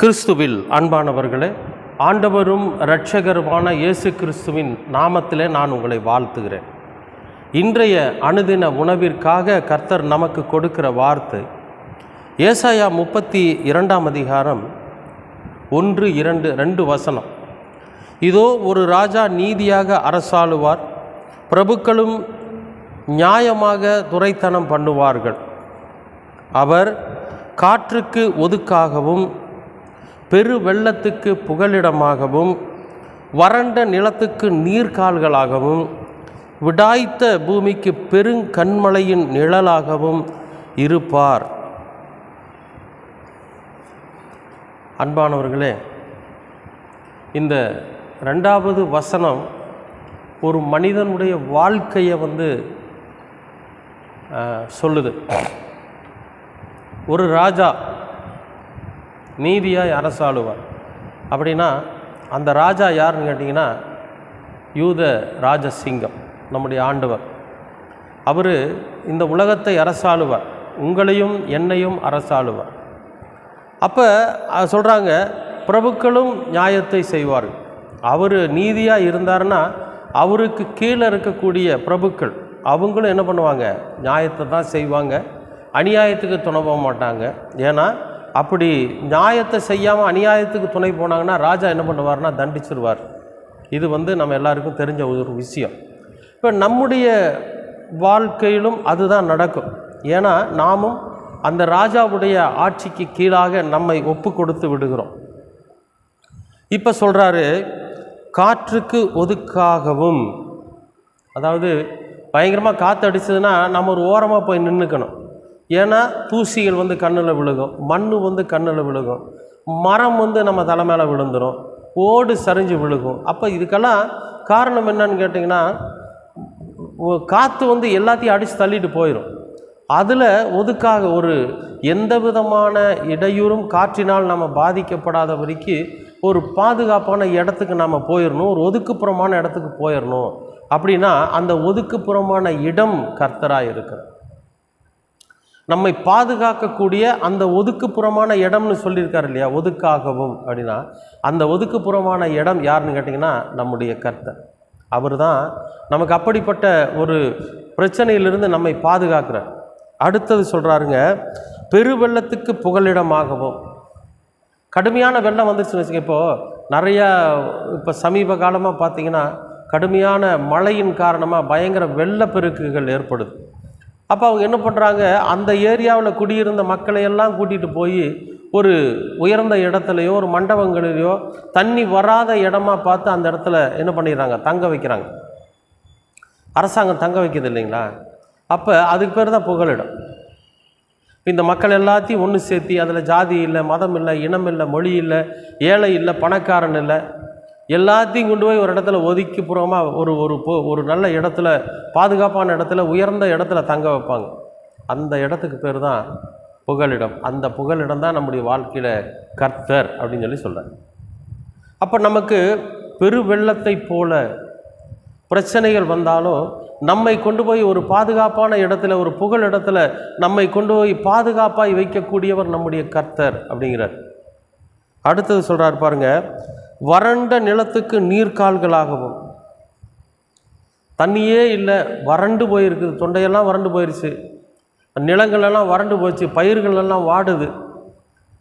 கிறிஸ்துவில் அன்பானவர்களே ஆண்டவரும் இரட்சகருமான இயேசு கிறிஸ்துவின் நாமத்திலே நான் உங்களை வாழ்த்துகிறேன். இன்றைய அனுதின உணவிற்காக கர்த்தர் நமக்கு கொடுக்கிற வார்த்தை ஏசாயா முப்பத்தி இரண்டாம் அதிகாரம் ஒன்று இரண்டு ரெண்டு வசனம். இதோ ஒரு ராஜா நீதியாக அரசாளுவார் பிரபுக்களும் நியாயமாக துரைத்தனம் பண்ணுவார்கள். அவர் காற்றுக்கு ஒதுக்காகவும் பெரு வெள்ளத்துக்கு புகலிடமாகவும் வறண்ட நிலத்துக்கு நீர்கால்களாகவும் விடாய்த்த பூமிக்கு பெருங்கண்மலையின் நிழலாகவும் இருப்பார். அன்பானவர்களே இந்த ரெண்டாவது வசனம் ஒரு மனிதனுடைய வாழ்க்கையை வந்து சொல்லுது. ஒரு ராஜா நீதியாய் அரசாளுவார். அப்படின்னா அந்த ராஜா யாருன்னு கேட்டிங்கன்னா யூத ராஜசிங்கம் நம்முடைய ஆண்டவர். அவர் இந்த உலகத்தை அரசாளுவார். உங்களையும் என்னையும் அரசாளுவார். அப்போ சொல்கிறாங்க பிரபுக்களும் நியாயத்தை செய்வார்கள். அவர் நீதியாக இருந்தார்னா அவருக்கு கீழே இருக்கக்கூடிய பிரபுக்கள் அவங்களும் என்ன பண்ணுவாங்க? நியாயத்தை தான் செய்வாங்க. அநியாயத்துக்கு துணப்ப போக மாட்டாங்க. ஏன்னா அப்படி நியாயத்தை செய்யாமல் அநியாயத்துக்கு துணை போனாங்கன்னா ராஜா என்ன பண்ணுவார்னா தண்டிச்சிருவார். இது வந்து நம்ம எல்லாருக்கும் தெரிஞ்ச ஒரு விஷயம். இப்போ நம்முடைய வாழ்க்கையிலும் அதுதான் நடக்கும். ஏன்னா நாமும் அந்த ராஜாவுடைய ஆட்சிக்கு கீழாக நம்மை ஒப்பு கொடுத்து விடுகிறோம். இப்போ சொல்கிறாரு காற்றுக்கு ஒதுக்காகவும் அதாவது பயங்கரமாக காற்று அடிச்சதுன்னா நம்ம ஒரு ஓரமாக போய் நின்றுக்கணும் ஏன்னா தூசிகள் வந்து கண்ணில் விழுகும் மண் வந்து கண்ணில் விழுகும். மரம் வந்து நம்ம தலை மேலே விழுந்துடும் ஓடு சரிஞ்சு விழுகும். அப்போ இதுக்கெல்லாம் காரணம் என்னன்னு கேட்டிங்கன்னா காற்று வந்து எல்லாத்தையும் அடித்து தள்ளிட்டு போயிடும் அதில் ஒதுக்காக ஒரு எந்த விதமான இடையூறும் காற்றினால் நம்ம பாதிக்கப்படாத வரைக்கும் ஒரு பாதுகாப்பான இடத்துக்கு நம்ம போயிடணும் ஒரு ஒதுக்குப்புறமான இடத்துக்கு போயிடணும் அப்படின்னா அந்த ஒதுக்குப்புறமான இடம் கர்த்தராக இருக்கிறது நம்மை பாதுகாக்கக்கூடிய அந்த ஒதுக்குப்புறமான இடம்னு சொல்லியிருக்காரு இல்லையா? ஒதுக்காகவும் அப்படின்னா அந்த ஒதுக்குப்புறமான இடம் யாருன்னு கேட்டிங்கன்னா நம்முடைய கர்த்தர். அவர் தான் நமக்கு அப்படிப்பட்ட ஒரு பிரச்சனையிலிருந்து நம்மை பாதுகாக்கிறார். அடுத்தது சொல்கிறாருங்க பெருவெள்ளத்துக்கு புகலிடமாகவும். கடுமையான வெள்ளம் வந்துருச்சுன்னு வச்சுக்க இப்போது நிறையா இப்போ சமீப காலமாக பார்த்தீங்கன்னா கடுமையான மழையின் காரணமாக பயங்கர வெள்ளப்பெருக்குகள் ஏற்படுது. அப்போ அவங்க என்ன பண்ணுறாங்க அந்த ஏரியாவில் குடியிருந்த மக்களையெல்லாம் கூட்டிகிட்டு போய் ஒரு உயர்ந்த இடத்துலையோ ஒரு மண்டபங்களிலையோ தண்ணி வராத இடமா பார்த்து அந்த இடத்துல என்ன பண்ணிடுறாங்க? தங்க வைக்கிறாங்க. அரசாங்கம் தங்க வைக்கிறது இல்லைங்களா? அப்போ அதுக்கு பேர் தான் புகலிடம். இந்த மக்கள் எல்லாத்தையும் ஒன்று சேர்த்தி அதில் ஜாதி இல்லை மதம் இல்லை இனம் இல்லை மொழி இல்லை ஏழை இல்லை பணக்காரன் இல்லை எல்லாத்தையும் கொண்டு போய் ஒரு இடத்துல ஒதுக்கிப்புறமாக ஒரு ஒரு பொ- ஒரு நல்ல இடத்துல பாதுகாப்பான இடத்துல உயர்ந்த இடத்துல தங்க வைப்பாங்க. அந்த இடத்துக்கு பேர் தான் புகலிடம். அந்த புகலிடம் தான் நம்முடைய வாழ்க்கையில் கர்த்தர் அப்படின்னு சொல்லி சொல்கிறார் அப்போ நமக்கு பெரு வெள்ளத்தை போல பிரச்சனைகள் வந்தாலும் நம்மை கொண்டு போய் ஒரு பாதுகாப்பான இடத்துல ஒரு புகழ் இடத்துல நம்மை கொண்டு போய் பாதுகாப்பாய் வைக்கக்கூடியவர் நம்முடைய கர்த்தர் அப்படிங்கிறார். அடுத்தது சொல்கிறார் பாருங்கள் வறண்ட நிலத்துக்கு நீர்கால்களாகவும் தண்ணியே இல்லை வறண்டு போயிருக்குது. தொண்டையெல்லாம் வறண்டு போயிருச்சு. நிலங்களெல்லாம் வறண்டு போச்சு பயிர்களெல்லாம் வாடுது.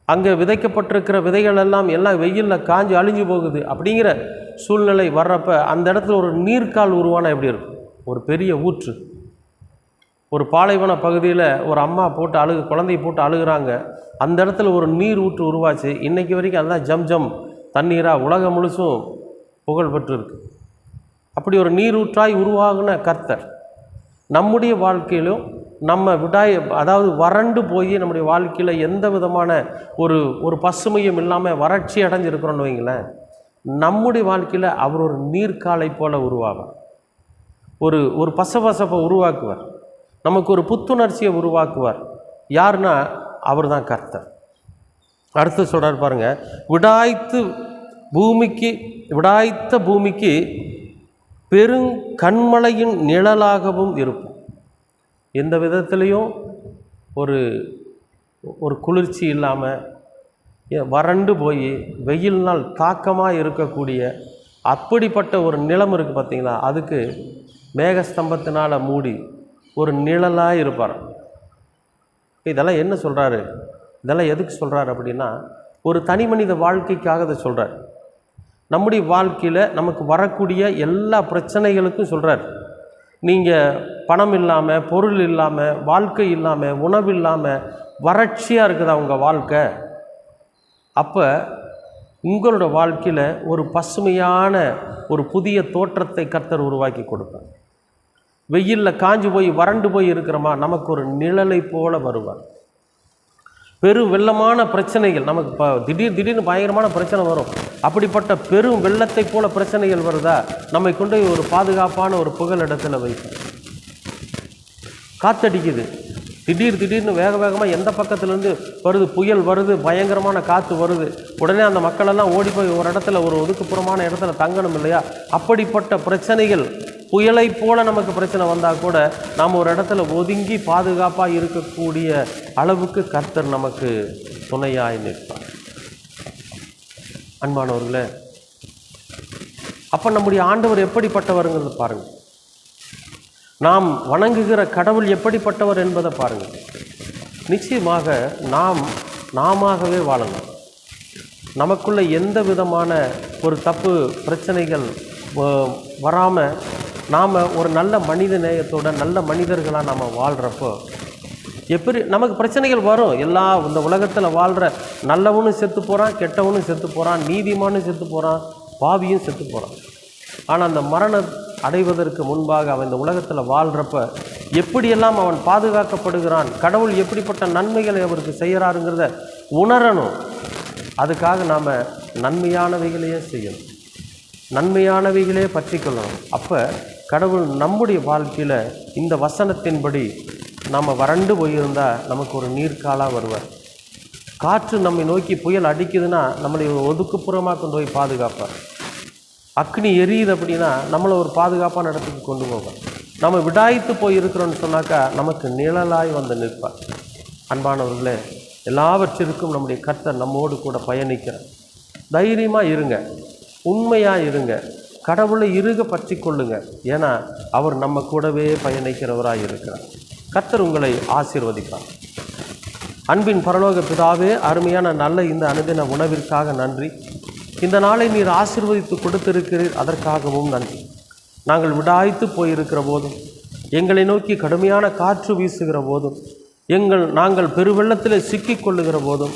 அங்கே விதைக்கப்பட்டிருக்கிற விதைகள் எல்லாம் எல்லாம் வெயிலில் காஞ்சி அழிஞ்சு போகுது அப்படிங்கிற சூழ்நிலை வர்றப்ப அந்த இடத்துல ஒரு நீர்க்கால் உருவானா எப்படி இருக்கும்? ஒரு பெரிய ஊற்று. ஒரு பாலைவன பகுதியில் ஒரு அம்மா போட்டு அழுகு குழந்தைய போட்டு அழுகிறாங்க. அந்த இடத்துல ஒரு நீர் ஊற்று உருவாச்சு. இன்றைக்கி வரைக்கும் அதுதான் ஜம் ஜம். தண்ணீராக உலகம் முழுசும் புகழ் பெற்று அப்படி ஒரு நீரூற்றாய் உருவாகின கர்த்தர் நம்முடைய வாழ்க்கையிலும் நம்ம விடாய் அதாவது வறண்டு போய் நம்முடைய வாழ்க்கையில் எந்த விதமான ஒரு ஒரு பசுமையும் இல்லாமல் வறட்சி அடைஞ்சிருக்கிறோன்னு வைங்களேன் நம்முடைய வாழ்க்கையில் அவர் ஒரு நீர்க்காலை போல உருவாவார். ஒரு ஒரு பசபசப்பை உருவாக்குவார். நமக்கு ஒரு புத்துணர்ச்சியை உருவாக்குவார். யாருன்னா அவர் தான் கர்த்தர். அடுத்து சொல்கிறார் பாருங்கள் விடாய்த்து பூமிக்கு விடாய்த்த பூமிக்கு பெருங்கண்மலையின் நிழலாகவும் இருக்கும். எந்த விதத்துலேயும் ஒரு ஒரு குளிர்ச்சி இல்லாமல் வறண்டு போய் வெயில் நாள் தாக்கமாக இருக்கக்கூடிய அப்படிப்பட்ட ஒரு நிலம் இருக்குது பார்த்தீங்களா? அதுக்கு மேகஸ்தம்பத்தினால் மூடி ஒரு நிழலாக இருப்பார். இதெல்லாம் என்ன சொல்கிறாரு இதெல்லாம் எதுக்கு சொல்கிறாரு அப்படின்னா ஒரு தனி மனித வாழ்க்கைக்காக இதை சொல்கிறார் நம்முடைய வாழ்க்கையில் நமக்கு வரக்கூடிய எல்லா பிரச்சனைகளுக்கும் சொல்கிறார் நீங்கள் பணம் இல்லாமல் பொருள் இல்லாமல் வாழ்க்கை இல்லாமல் உணவு இல்லாமல் வறட்சியாக இருக்குதா உங்கள் வாழ்க்கை? அப்போ உங்களோட வாழ்க்கையில் ஒரு பசுமையான ஒரு புதிய தோற்றத்தை கர்த்தர் உருவாக்கி கொடுப்பார். வெயிலில் காஞ்சு போய் வறண்டு போய் இருக்கிறோமா நமக்கு ஒரு நிழலை போல வருவார். பெரும் வெள்ளமான பிரச்சனைகள். நமக்கு இப்போ திடீர் திடீர்னு பயங்கரமான பிரச்சனை வரும். அப்படிப்பட்ட பெரும் வெள்ளத்தை போல பிரச்சனைகள் வருதா? நம்மை கொண்டு போய் ஒரு பாதுகாப்பான ஒரு புகழ் இடத்துல வைக்கும் காத்தடிக்குது. திடீர் திடீர்னு வேக வேகமாக எந்த பக்கத்துலேருந்து வருது? புயல் வருது பயங்கரமான காற்று வருது. உடனே அந்த மக்களெல்லாம் ஓடி போய் ஒரு இடத்துல ஒரு ஒதுக்குப்புறமான இடத்துல தங்கணும் இல்லையா? அப்படிப்பட்ட பிரச்சனைகள் புயலை போல நமக்கு பிரச்சனை வந்தால் கூட நாம் ஒரு இடத்துல ஒதுங்கி பாதுகாப்பாக இருக்கக்கூடிய அளவுக்கு கர்த்தர் நமக்கு துணையாய் நிற்பார். அன்பானவர்களே அப்போ நம்முடைய ஆண்டவர் எப்படிப்பட்டவருங்கிறது பாருங்கள். நாம் வணங்குகிற கடவுள் எப்படிப்பட்டவர் என்பதை பாருங்கள். நிச்சயமாக நாம் நாமாகவே வாழணும் நமக்குள்ளே எந்த விதமான ஒரு தப்பு பிரச்சனைகள் வராமல் நாம் ஒரு நல்ல மனித நேயத்தோட நல்ல மனிதர்களாக நாம் வாழ்கிறப்போ எப்படி நமக்கு பிரச்சனைகள் வரும்? எல்லா இந்த உலகத்தில் வாழ்கிற நல்லவனும் செத்து போகிறான் கெட்டவனும் செத்து போகிறான் நீதிமானும் செத்து போகிறான் பாவியும் செத்து போகிறான் ஆனால் அந்த மரணம் அடைவதற்கு முன்பாக அவன் இந்த உலகத்தில் வாழ்கிறப்ப எப்படியெல்லாம் அவன் பாதுகாக்கப்படுகிறான் கடவுள் எப்படிப்பட்ட நன்மைகளை அவருக்கு செய்கிறாருங்கிறத உணரணும். அதுக்காக நாம் நன்மையானவைகளையே செய்யணும். நன்மையானவைகளே பற்றிக்கொள்ளணும். அப்போ கடவுள் நம்முடைய வாழ்க்கையில் இந்த வசனத்தின்படி நம்ம வறண்டு போயிருந்தால் நமக்கு ஒரு நீர்க்காலாக வருவார். காற்று நம்மை நோக்கி புயல் அடிக்குதுன்னா நம்மளை ஒதுக்குப்புறமாக கொண்டு போய் பாதுகாப்பார். அக்னி எரியுது அப்படின்னா நம்மளை ஒரு பாதுகாப்பான இடத்துக்கு கொண்டு போவார். நம்ம விடாய்த்து போய் இருக்கிறோன்னு சொன்னாக்கா நமக்கு நிழலாய் வந்து நிற்பார். அன்பானவர்களே எல்லாவற்றிற்கும் நம்முடைய கர்த்தர் நம்மோடு கூட பயணிக்கிறார். தைரியமாக இருங்க. உண்மையாக இருங்க. கடவுளை இருக பற்றி கொள்ளுங்க ஏன்னா அவர் நம்ம கூடவே பயணிக்கிறவராக இருக்கிறார். கர்த்தர் உங்களை ஆசீர்வதிப்பார். அன்பின் பரலோக பிதாவே அருமையான நல்ல இந்த அனுதின உணவிற்காக நன்றி. இந்த நாளை நீர் ஆசீர்வதித்து கொடுத்திருக்கிறீர் அதற்காகவும் நன்றி. நாங்கள் விடாய்த்து போயிருக்கிற போதும் எங்களை நோக்கி கடுமையான காற்று வீசுகிற போதும் எங்கள் நாங்கள் பெருவெள்ளத்தில் சிக்கிக் கொள்ளுகிற போதும்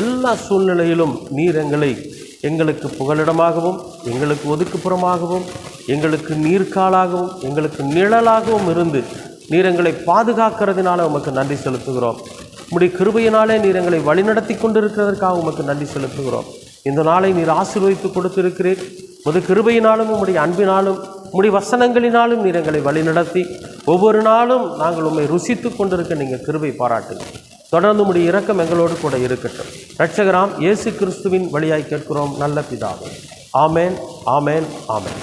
எல்லா சூழ்நிலையிலும் நீர் எங்களை எங்களுக்கு புகலிடமாகவும் எங்களுக்கு ஒதுக்குப்புறமாகவும் எங்களுக்கு நீர்க்காலாகவும் எங்களுக்கு நிழலாகவும் இருந்து நீர் எங்களை பாதுகாக்கிறதுனால உமக்கு நன்றி செலுத்துகிறோம். உம்முடைய கிருபையினாலே நீர் எங்களை வழிநடத்தி கொண்டிருக்கிறதற்காக உமக்கு நன்றி செலுத்துகிறோம். இந்த நாளை நீர் ஆசீர்வதித்து கொடுத்திருக்கிறீர். உமது கிருபையினாலும் உம்முடைய அன்பினாலும் உம்முடைய வசனங்களினாலும் நீர் எங்களை வழிநடத்தி ஒவ்வொரு நாளும் நாங்கள் உண்மை ருசித்து கொண்டிருக்க நீங்கள் கிருபை பாராட்டுங்கள் தொடர்ந்து உம்முடைய இரக்கம் எங்களோடு கூட இருக்கட்டும். ரட்சகராம் இயேசு கிறிஸ்துவின் வழியாய் கேட்கிறோம் நல்ல பிதாவே. ஆமேன் ஆமேன் ஆமேன்.